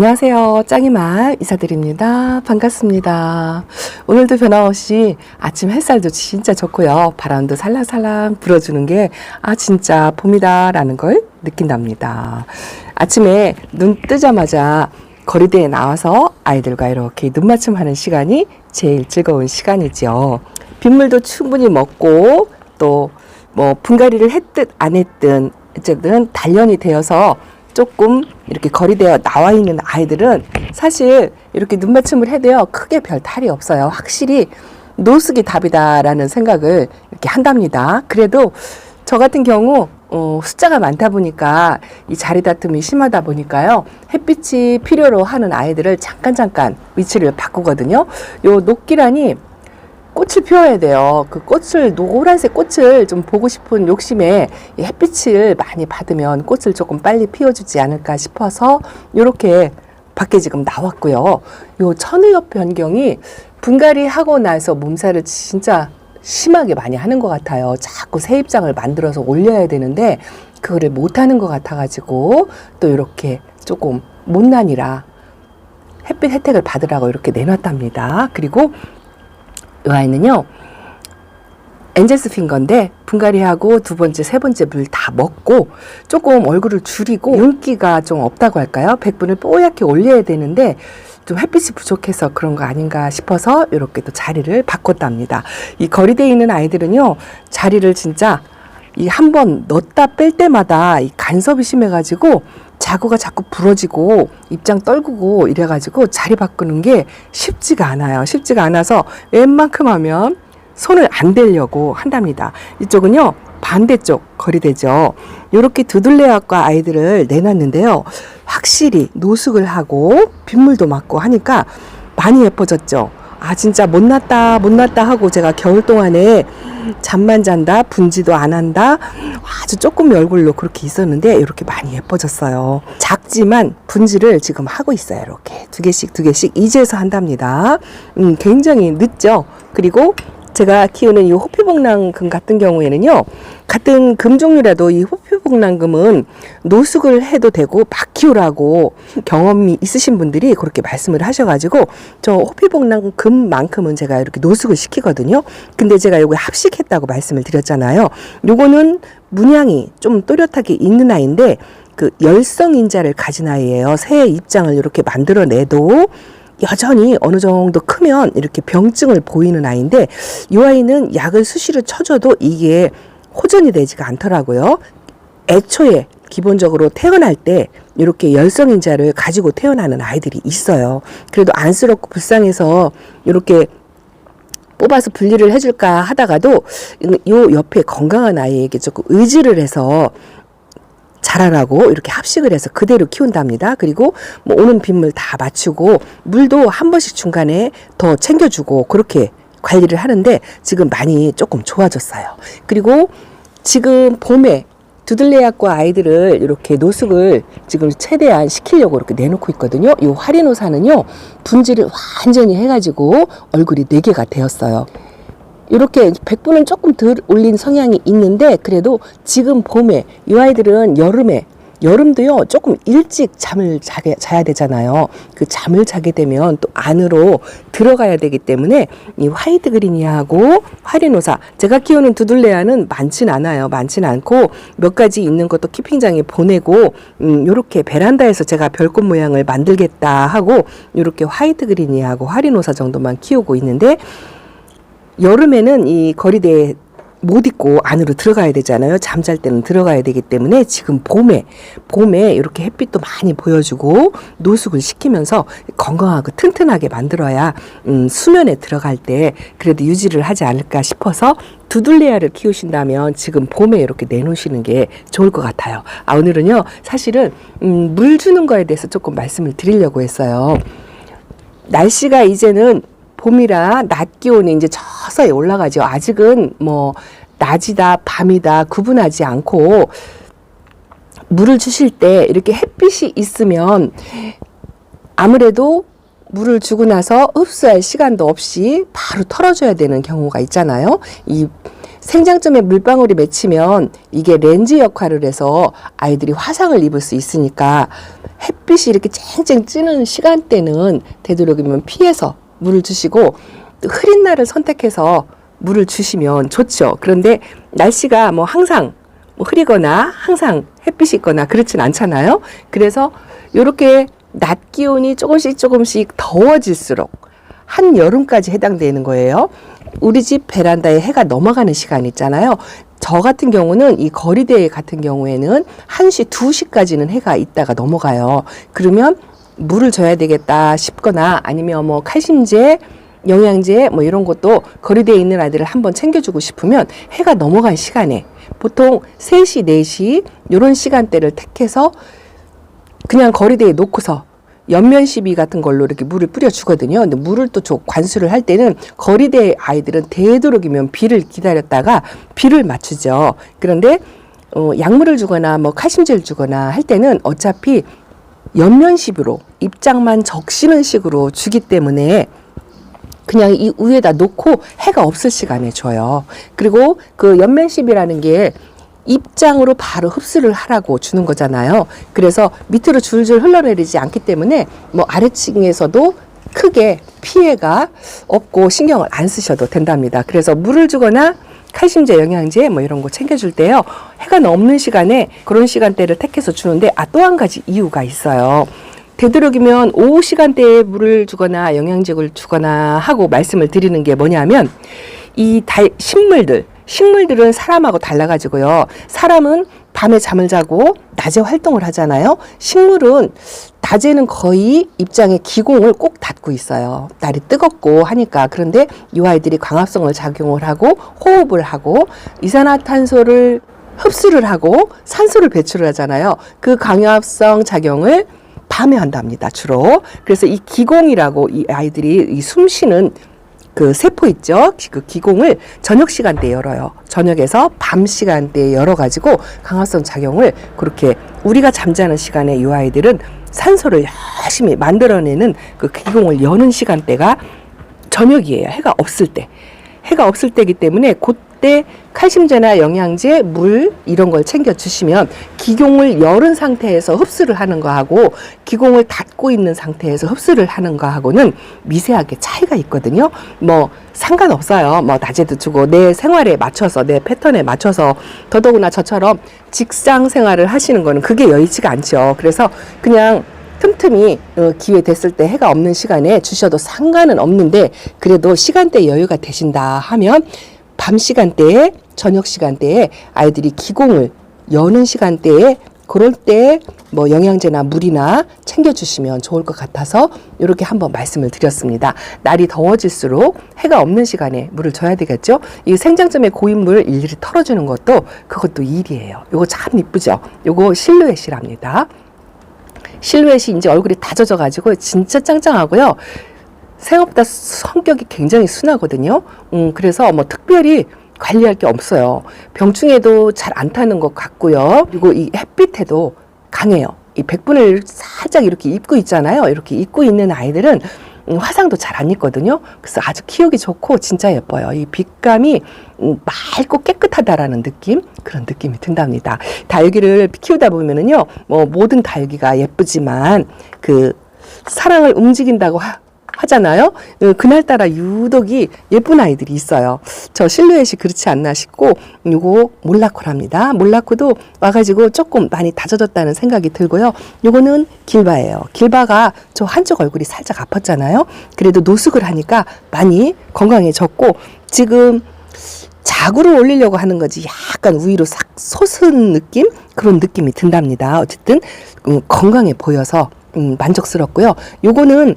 안녕하세요. 짱이맘 이사드립니다. 반갑습니다. 오늘도 변함없이 아침 햇살도 진짜 좋고요. 바람도 살랑살랑 불어주는 게 아 진짜 봄이다라는 걸 느낀답니다. 아침에 눈 뜨자마자 거리대에 나와서 아이들과 이렇게 눈맞춤 하는 시간이 제일 즐거운 시간이죠. 빗물도 충분히 먹고 또 뭐 분갈이를 했든 안 했든 어쨌든 단련이 되어서 조금 이렇게 거리되어 나와 있는 아이들은 사실 이렇게 눈맞춤을 해도요 크게 별 탈이 없어요. 확실히 노숙이 답이다라는 생각을 이렇게 한답니다. 그래도 저 같은 경우 어, 숫자가 많다 보니까 이 자리 다툼이 심하다 보니까요 햇빛이 필요로 하는 아이들을 잠깐 잠깐 위치를 바꾸거든요. 요 녹기란이 꽃을 피워야 돼요. 그 꽃을 노란색 꽃을 좀 보고 싶은 욕심에 이 햇빛을 많이 받으면 꽃을 조금 빨리 피워주지 않을까 싶어서 이렇게 밖에 지금 나왔고요. 요 천의엽 변경이 분갈이 하고 나서 몸살을 진짜 심하게 많이 하는 것 같아요. 자꾸 새 입장을 만들어서 올려야 되는데 그거를 못 하는 것 같아가지고 또 이렇게 조금 못난이라 햇빛 혜택을 받으라고 이렇게 내놨답니다. 그리고 이 아이는요. 엔젤스 핑거인데 분갈이하고 두 번째, 세 번째 물 다 먹고 조금 얼굴을 줄이고 윤기가 좀 없다고 할까요? 백분을 뽀얗게 올려야 되는데 좀 햇빛이 부족해서 그런 거 아닌가 싶어서 이렇게 또 자리를 바꿨답니다. 이 거리대에 있는 아이들은요, 자리를 진짜 이 한 번 넣었다 뺄 때마다 이 간섭이 심해가지고 자구가 자꾸 부러지고 입장 떨구고 이래가지고 자리 바꾸는 게 쉽지가 않아요. 쉽지가 않아서 웬만큼 하면 손을 안 대려고 한답니다. 이쪽은요 반대쪽 거리대죠. 이렇게 두들레학과 아이들을 내놨는데요. 확실히 노숙을 하고 빗물도 맞고 하니까 많이 예뻐졌죠. 아 진짜 못났다 못났다 하고 제가 겨울 동안에 잠만 잔다 분지도 안 한다. 아주 조금 얼굴로 그렇게 있었는데 이렇게 많이 예뻐졌어요. 작지만 분지를 지금 하고 있어요 이렇게. 두 개씩 두 개씩 이제서 한답니다. 음 굉장히 늦죠? 그리고 제가 키우는 이 호피복랑 금 같은 경우에는요, 같은 금 종류라도 이 호피 복랑금은 노숙을 해도 되고 막 키우라고 경험이 있으신 분들이 그렇게 말씀을 하셔가지고 저 호피복랑금만큼은 제가 이렇게 노숙을 시키거든요. 근데 제가 요거 합식했다고 말씀을 드렸잖아요. 요거는 문양이 좀 또렷하게 있는 아이인데 그 열성인자를 가진 아이예요. 새 입장을 이렇게 만들어내도 여전히 어느 정도 크면 이렇게 병증을 보이는 아이인데 이 아이는 약을 수시로 쳐줘도 이게 호전이 되지가 않더라고요. 애초에 기본적으로 태어날 때 이렇게 열성인자를 가지고 태어나는 아이들이 있어요. 그래도 안쓰럽고 불쌍해서 이렇게 뽑아서 분리를 해줄까 하다가도 요 옆에 건강한 아이에게 조금 의지를 해서 자라라고 이렇게 합식을 해서 그대로 키운답니다. 그리고 뭐 오는 빗물 다 맞추고 물도 한 번씩 중간에 더 챙겨주고 그렇게 관리를 하는데 지금 많이 조금 좋아졌어요. 그리고 지금 봄에 두들레약과 아이들을 이렇게 노숙을 지금 최대한 시키려고 이렇게 내놓고 있거든요. 이 화리노사는요, 분질을 완전히 해가지고 얼굴이 네 개가 되었어요. 이렇게 백분은 조금 덜 올린 성향이 있는데 그래도 지금 봄에 이 아이들은 여름에 여름도요 조금 일찍 잠을 자게, 자야 되잖아요. 그 잠을 자게 되면 또 안으로 들어가야 되기 때문에 이 화이트 그리니아하고 화리노사 제가 키우는 두들레아는 많진 않아요. 많진 않고 몇 가지 있는 것도 키핑장에 보내고 음, 요렇게 베란다에서 제가 별꽃 모양을 만들겠다 하고 요렇게 화이트 그리니아하고 화리노사 정도만 키우고 있는데 여름에는 이 거리대에 못 입고 안으로 들어가야 되잖아요. 잠잘 때는 들어가야 되기 때문에 지금 봄에 봄에 이렇게 햇빛도 많이 보여주고 노숙을 시키면서 건강하고 튼튼하게 만들어야 음, 수면에 들어갈 때 그래도 유지를 하지 않을까 싶어서 두들레아를 키우신다면 지금 봄에 이렇게 내놓으시는 게 좋을 것 같아요. 아 오늘은요 사실은 음, 물 주는 거에 대해서 조금 말씀을 드리려고 했어요. 날씨가 이제는 봄이라 낮 기온이 이제 서서히 올라가죠. 아직은 뭐 낮이다 밤이다 구분하지 않고 물을 주실 때 이렇게 햇빛이 있으면 아무래도 물을 주고 나서 흡수할 시간도 없이 바로 털어줘야 되는 경우가 있잖아요. 이 생장점에 물방울이 맺히면 이게 렌즈 역할을 해서 아이들이 화상을 입을 수 있으니까 햇빛이 이렇게 쨍쨍 찌는 시간대는 되도록이면 피해서 물을 주시고 또 흐린 날을 선택해서 물을 주시면 좋죠. 그런데 날씨가 뭐 항상 뭐 흐리거나 항상 햇빛이 있거나 그렇진 않잖아요. 그래서 이렇게 낮 기온이 조금씩 조금씩 더워질수록 한 여름까지 해당되는 거예요. 우리 집 베란다에 해가 넘어가는 시간 있잖아요. 저 같은 경우는 이 거리대 같은 경우에는 1시, 2시까지는 해가 있다가 넘어가요. 그러면 물을 줘야 되겠다 싶거나 아니면 뭐 칼슘제, 영양제 뭐 이런 것도 거리대에 있는 아이들을 한번 챙겨주고 싶으면 해가 넘어간 시간에 보통 3시, 4시 이런 시간대를 택해서 그냥 거리대에 놓고서 연면 시비 같은 걸로 이렇게 물을 뿌려 주거든요. 근데 물을 또 줘- 관수를 할 때는 거리대 아이들은 되도록이면 비를 기다렸다가 비를 맞추죠. 그런데 어, 약물을 주거나 뭐 칼슘제를 주거나 할 때는 어차피 연면십으로 입장만 적시는 식으로 주기 때문에 그냥 이 위에다 놓고 해가 없을 시간에 줘요. 그리고 그 연면십이라는 게 입장으로 바로 흡수를 하라고 주는 거잖아요. 그래서 밑으로 줄줄 흘러내리지 않기 때문에 뭐 아래층에서도 크게 피해가 없고 신경을 안 쓰셔도 된답니다. 그래서 물을 주거나 칼슘제, 영양제 뭐 이런 거 챙겨줄 때요. 해가 넘는 시간에 그런 시간대를 택해서 주는데 아 또 한 가지 이유가 있어요. 되도록이면 오후 시간대에 물을 주거나 영양제를 주거나 하고 말씀을 드리는 게 뭐냐면 이 달, 식물들, 식물들은 사람하고 달라가지고요. 사람은 밤에 잠을 자고 낮에 활동을 하잖아요. 식물은 낮에는 거의 입장에 기공을 꼭 닫고 있어요. 날이 뜨겁고 하니까. 그런데 이 아이들이 광합성을 작용을 하고 호흡을 하고 이산화탄소를 흡수를 하고 산소를 배출을 하잖아요. 그 광합성 작용을 밤에 한답니다, 주로. 그래서 이 기공이라고 이 아이들이 이 숨쉬는 그 세포 있죠? 그 기공을 저녁 시간대에 열어요. 저녁에서 밤 시간대에 열어가지고 강화성 작용을 그렇게 우리가 잠자는 시간에 이 아이들은 산소를 열심히 만들어내는 그 기공을 여는 시간대가 저녁이에요. 해가 없을 때. 해가 없을 때이기 때문에 그때 칼슘제나 영양제, 물 이런 걸 챙겨 주시면 기공을 열은 상태에서 흡수를 하는 거하고 기공을 닫고 있는 상태에서 흡수를 하는 거하고는 미세하게 차이가 있거든요. 뭐 상관없어요. 뭐 낮에도 주고 내 생활에 맞춰서 내 패턴에 맞춰서 더더구나 저처럼 직장 생활을 하시는 거는 그게 여의치가 않죠. 그래서 그냥 틈틈이 어, 기회 됐을 때 해가 없는 시간에 주셔도 상관은 없는데 그래도 시간대 여유가 되신다 하면 밤 시간대에 저녁 시간대에 아이들이 기공을 여는 시간대에 그럴 때 뭐 영양제나 물이나 챙겨주시면 좋을 것 같아서 이렇게 한번 말씀을 드렸습니다. 날이 더워질수록 해가 없는 시간에 물을 줘야 되겠죠. 이 생장점의 고인물 일일이 털어주는 것도 그것도 일이에요. 요거 참 이쁘죠. 요거 실루엣이랍니다. 실루엣이 이제 얼굴이 다 젖어가지고 진짜 짱짱하고요. 생각보다 성격이 굉장히 순하거든요. 음, 그래서 뭐 특별히 관리할 게 없어요. 병충해도 잘 안 타는 것 같고요. 그리고 이 햇빛에도 강해요. 이 백분을 살짝 이렇게 입고 있잖아요. 이렇게 입고 있는 아이들은 음, 화상도 잘 안 입거든요. 그래서 아주 키우기 좋고 진짜 예뻐요. 이 빛감이 음, 맑고 깨끗하다라는 느낌 그런 느낌이 든답니다. 다육이를 키우다 보면은요, 뭐 모든 다육이가 예쁘지만 그 사랑을 움직인다고 하, 하잖아요. 어, 그날따라 유독이 예쁜 아이들이 있어요. 저 실루엣이 그렇지 않나 싶고 요거 몰라코랍니다. 몰라코도 와가지고 조금 많이 다져졌다는 생각이 들고요. 요거는 길바예요. 길바가 저 한쪽 얼굴이 살짝 아팠잖아요. 그래도 노숙을 하니까 많이 건강해졌고 지금 자구를 올리려고 하는 거지 약간 위로 싹 솟은 느낌 그런 느낌이 든답니다. 어쨌든 음, 건강해 보여서 음, 만족스럽고요. 요거는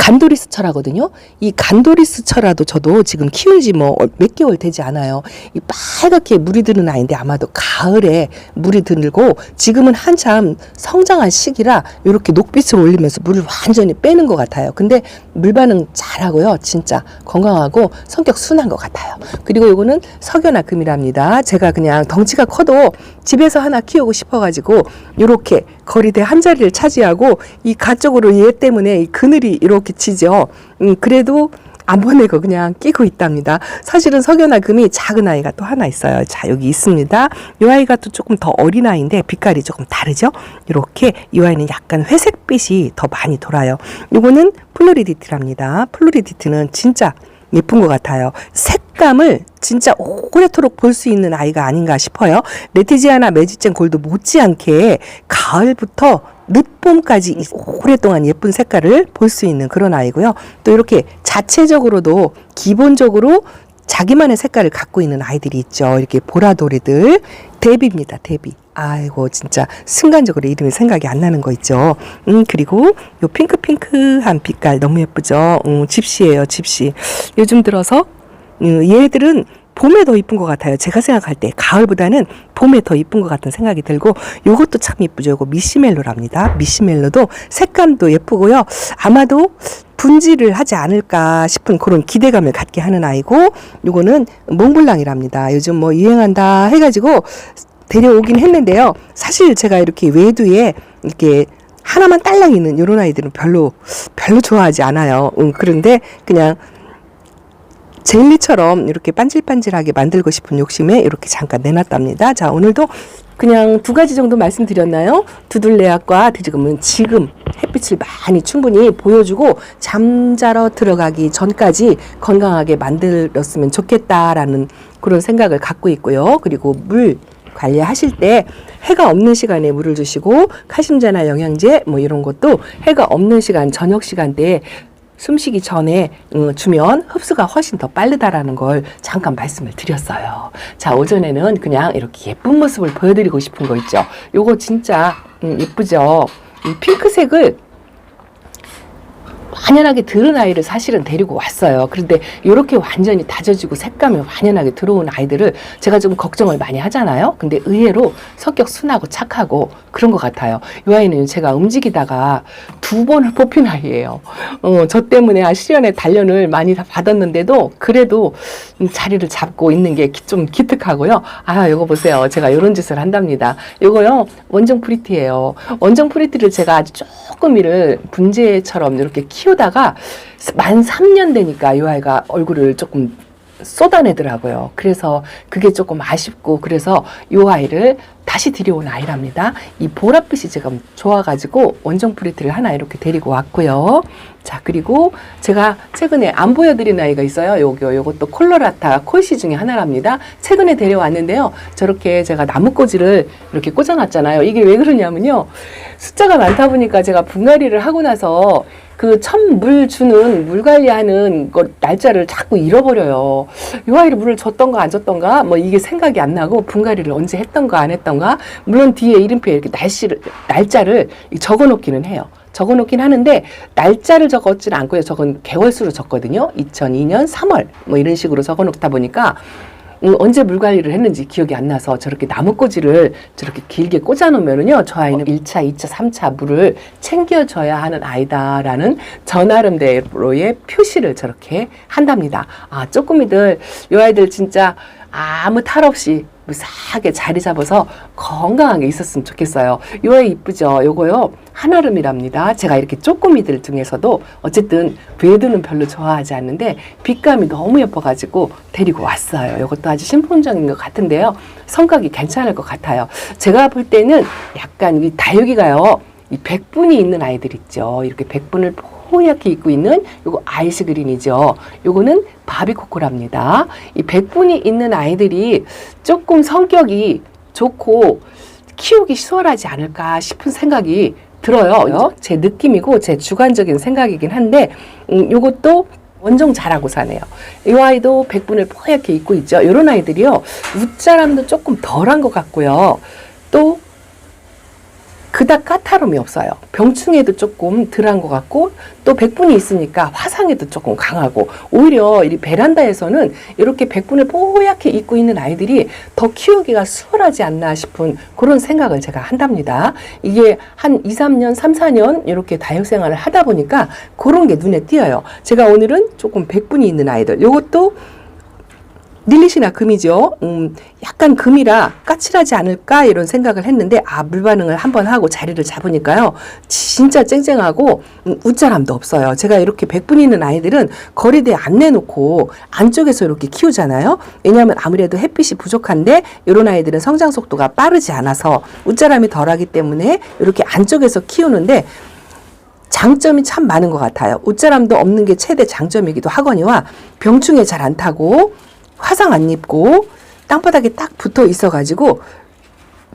간도리스철하거든요. 이 간도리스철라도 저도 지금 키운 지 뭐 몇 개월 되지 않아요. 이 빨갛게 물이 드는 아이인데 아마도 가을에 물이 들고 지금은 한참 성장한 시기라 이렇게 녹빛을 올리면서 물을 완전히 빼는 것 같아요. 근데 물 반응 잘하고요. 진짜 건강하고 성격 순한 것 같아요. 그리고 요거는 석연화 금이랍니다. 제가 그냥 덩치가 커도 집에서 하나 키우고 싶어가지고 요렇게 거리대 한 자리를 차지하고 이 가쪽으로 얘 때문에 이 그늘이 이렇게 치죠. 음, 그래도 안 보내고 그냥 끼고 있답니다. 사실은 석연아 금이 작은 아이가 또 하나 있어요. 자, 여기 있습니다. 이 아이가 또 조금 더 어린 아이인데 빛깔이 조금 다르죠? 이렇게 이 아이는 약간 회색빛이 더 많이 돌아요. 요거는 플로리디트랍니다. 플로리디트는 진짜 예쁜 것 같아요. 색 감을 진짜 오래도록 볼 수 있는 아이가 아닌가 싶어요. 레티지아나 매직젠 골드 못지않게 가을부터 늦봄까지 이- 오랫동안 예쁜 색깔을 볼 수 있는 그런 아이고요. 또 이렇게 자체적으로도 기본적으로 자기만의 색깔을 갖고 있는 아이들이 있죠. 이렇게 보라돌이들. 데비입니다, 데비. 아이고, 진짜 순간적으로 이름이 생각이 안 나는 거 있죠. 음, 그리고 요 핑크핑크한 빛깔 너무 예쁘죠. 음, 집시예요, 집시. 요즘 들어서 음, 얘들은 봄에 더 이쁜 것 같아요. 제가 생각할 때 가을보다는 봄에 더 이쁜 것 같은 생각이 들고 요것도 참 이쁘죠. 요거 미시멜로랍니다. 미시멜로도 색감도 예쁘고요. 아마도 분지를 하지 않을까 싶은 그런 기대감을 갖게 하는 아이고 요거는 몽블랑이랍니다. 요즘 뭐 유행한다 해가지고 데려오긴 했는데요. 사실 제가 이렇게 외두에 이렇게 하나만 딸랑 있는 이런 아이들은 별로 별로 좋아하지 않아요. 음, 그런데 그냥 젤리처럼 이렇게 반질반질하게 만들고 싶은 욕심에 이렇게 잠깐 내놨답니다. 자, 오늘도 그냥 두 가지 정도 말씀드렸나요? 두들레약과 지금은 지금 햇빛을 많이 충분히 보여주고 잠자러 들어가기 전까지 건강하게 만들었으면 좋겠다라는 그런 생각을 갖고 있고요. 그리고 물 관리하실 때 해가 없는 시간에 물을 주시고 칼슘제나 영양제 뭐 이런 것도 해가 없는 시간 저녁 시간대에 숨쉬기 전에 어, 주면 흡수가 훨씬 더 빠르다라는 걸 잠깐 말씀을 드렸어요. 자 오전에는 그냥 이렇게 예쁜 모습을 보여드리고 싶은 거 있죠. 요거 진짜 음, 예쁘죠. 이 핑크색을 완연하게 들은 아이를 사실은 데리고 왔어요. 그런데 이렇게 완전히 다져지고 색감이 완연하게 들어온 아이들을 제가 좀 걱정을 많이 하잖아요. 근데 의외로 성격 순하고 착하고 그런 것 같아요. 이 아이는 제가 움직이다가 두 번을 뽑힌 아이예요. 어, 저 때문에 아, 시련의 단련을 많이 다 받았는데도 그래도 음, 자리를 잡고 있는 게 좀 기특하고요. 아, 이거 보세요. 제가 이런 짓을 한답니다. 이거요, 원정 프리티예요. 원정 프리티를 제가 아주 조금 이를 분재처럼 이렇게 키 우다가 만 3년 되니까 이 아이가 얼굴을 조금 쏟아내더라고요. 그래서 그게 조금 아쉽고 그래서 이 아이를 다시 들여온 아이랍니다. 이 보랏빛이 제가 좋아가지고 원정 프리트를 하나 이렇게 데리고 왔고요. 자 그리고 제가 최근에 안 보여드린 아이가 있어요. 요거 요것도 콜로라타 콜시 중에 하나랍니다. 최근에 데려왔는데요. 저렇게 제가 나무꽂이를 이렇게 꽂아놨잖아요. 이게 왜 그러냐면요. 숫자가 많다 보니까 제가 분갈이를 하고 나서 그첫물 주는 물 관리하는 거 날짜를 자꾸 잃어버려요. 이 아이를 물을 줬던가 안 줬던가 뭐 이게 생각이 안 나고 분갈이를 언제 했던가 안 했던가 물론 뒤에 이름표에 이렇게 날씨를 날짜를 적어 놓기는 해요. 적어 놓긴 하는데 날짜를 적었지는 않고요. 저건 개월수로 적거든요. 2002년 3월 뭐 이런 식으로 적어 놓다 보니까 음, 언제 물 관리를 했는지 기억이 안 나서 저렇게 나무꽂이를 저렇게 길게 꽂아놓으면은요, 저 아이는 1차, 2차, 3차 물을 챙겨줘야 하는 아이다라는 저 나름대로의 표시를 저렇게 한답니다. 아, 쪼꾸미들, 요 아이들 진짜 아무 탈 없이 무사하게 자리 잡아서 건강하게 있었으면 좋겠어요. 요 아이 이쁘죠? 요거요, 한아름이랍니다. 제가 이렇게 쪼꼬미들 중에서도 어쨌든 외두는 별로 좋아하지 않는데 빛감이 너무 예뻐가지고 데리고 왔어요. 이것도 아주 신품적인 것 같은데요. 성격이 괜찮을 것 같아요. 제가 볼 때는 약간 이 다육이가요. 이 백분이 있는 아이들 있죠. 이렇게 백분을 뽀얗게 입고 있는 요거 아이스 그린이죠. 요거는 바비코코랍니다. 이 백분이 있는 아이들이 조금 성격이 좋고 키우기 수월하지 않을까 싶은 생각이 들어요. 제 느낌이고 제 주관적인 생각이긴 한데 음, 요것도 원정 잘하고 사네요. 이 아이도 백분을 뽀얗게 입고 있죠. 이런 아이들이요. 웃자람도 조금 덜한 것 같고요. 또 그닥 까다로움이 없어요. 병충해도 조금 덜한 것 같고 또 백분이 있으니까 화상에도 조금 강하고 오히려 이 베란다에서는 이렇게 백분을 뽀얗게 입고 있는 아이들이 더 키우기가 수월하지 않나 싶은 그런 생각을 제가 한답니다. 이게 한 2, 3년, 3, 4년 이렇게 다육 생활을 하다 보니까 그런 게 눈에 띄어요. 제가 오늘은 조금 백분이 있는 아이들. 요것도 릴리시나 금이죠. 음, 약간 금이라 까칠하지 않을까 이런 생각을 했는데 아 물반응을 한번 하고 자리를 잡으니까요. 진짜 쨍쨍하고 음, 웃자람도 없어요. 제가 이렇게 백분 있는 아이들은 거리대에 안 내놓고 안쪽에서 이렇게 키우잖아요. 왜냐하면 아무래도 햇빛이 부족한데 이런 아이들은 성장 속도가 빠르지 않아서 웃자람이 덜하기 때문에 이렇게 안쪽에서 키우는데 장점이 참 많은 것 같아요. 웃자람도 없는 게 최대 장점이기도 하거니와 병충해 잘 안 타고 화상 안 입고 땅바닥에 딱 붙어 있어가지고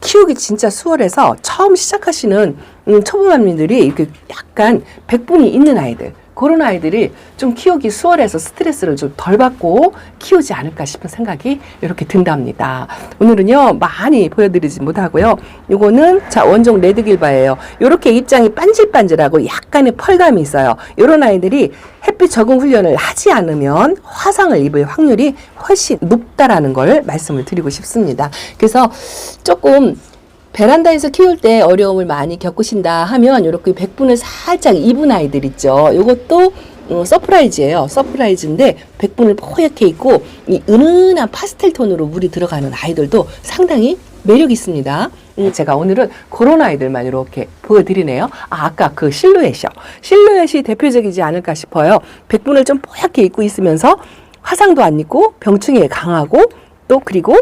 키우기 진짜 수월해서 처음 시작하시는 음, 초보맘님들이 이렇게 약간 백분이 있는 아이들 그런 아이들이 좀 키우기 수월해서 스트레스를 좀 덜 받고 키우지 않을까 싶은 생각이 이렇게 든답니다. 오늘은요 많이 보여드리지 못하고요. 요거는 자 원종 레드길바예요. 요렇게 입장이 반질반질하고 약간의 펄감이 있어요. 요런 아이들이 햇빛 적응 훈련을 하지 않으면 화상을 입을 확률이 훨씬 높다라는 걸 말씀을 드리고 싶습니다. 그래서 조금 베란다에서 키울 때 어려움을 많이 겪으신다 하면 이렇게 백분을 살짝 입은 아이들 있죠. 이것도 어, 서프라이즈예요. 서프라이즈인데 백분을 뽀얗게 입고 이 은은한 파스텔 톤으로 물이 들어가는 아이들도 상당히 매력 있습니다. 음, 제가 오늘은 그런 아이들만 이렇게 보여드리네요. 아, 아까 그 실루엣이요. 실루엣이 대표적이지 않을까 싶어요. 백분을 좀 뽀얗게 입고 있으면서 화상도 안 입고 병충해에 강하고 또 그리고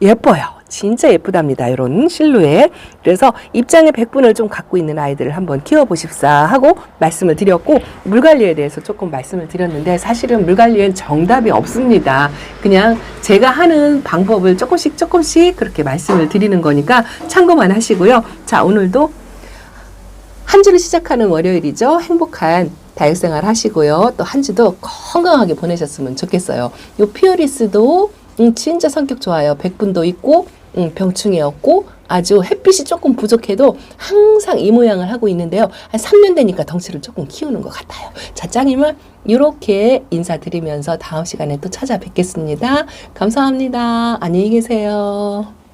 예뻐요. 진짜 예쁘답니다. 이런 실루엣. 그래서 입장의 백분을 좀 갖고 있는 아이들을 한번 키워보십사 하고 말씀을 드렸고, 물 관리에 대해서 조금 말씀을 드렸는데, 사실은 물 관리엔 정답이 없습니다. 그냥 제가 하는 방법을 조금씩 조금씩 그렇게 말씀을 드리는 거니까 참고만 하시고요. 자, 오늘도 한 주를 시작하는 월요일이죠. 행복한 다육생활 하시고요. 또 한 주도 건강하게 보내셨으면 좋겠어요. 요 피어리스도 음, 진짜 성격 좋아요. 백분도 있고 음, 병충해 없고 아주 햇빛이 조금 부족해도 항상 이 모양을 하고 있는데요. 한 3년 되니까 덩치를 조금 키우는 것 같아요. 자, 짱님은 이렇게 인사드리면서 다음 시간에 또 찾아뵙겠습니다. 감사합니다. 안녕히 계세요.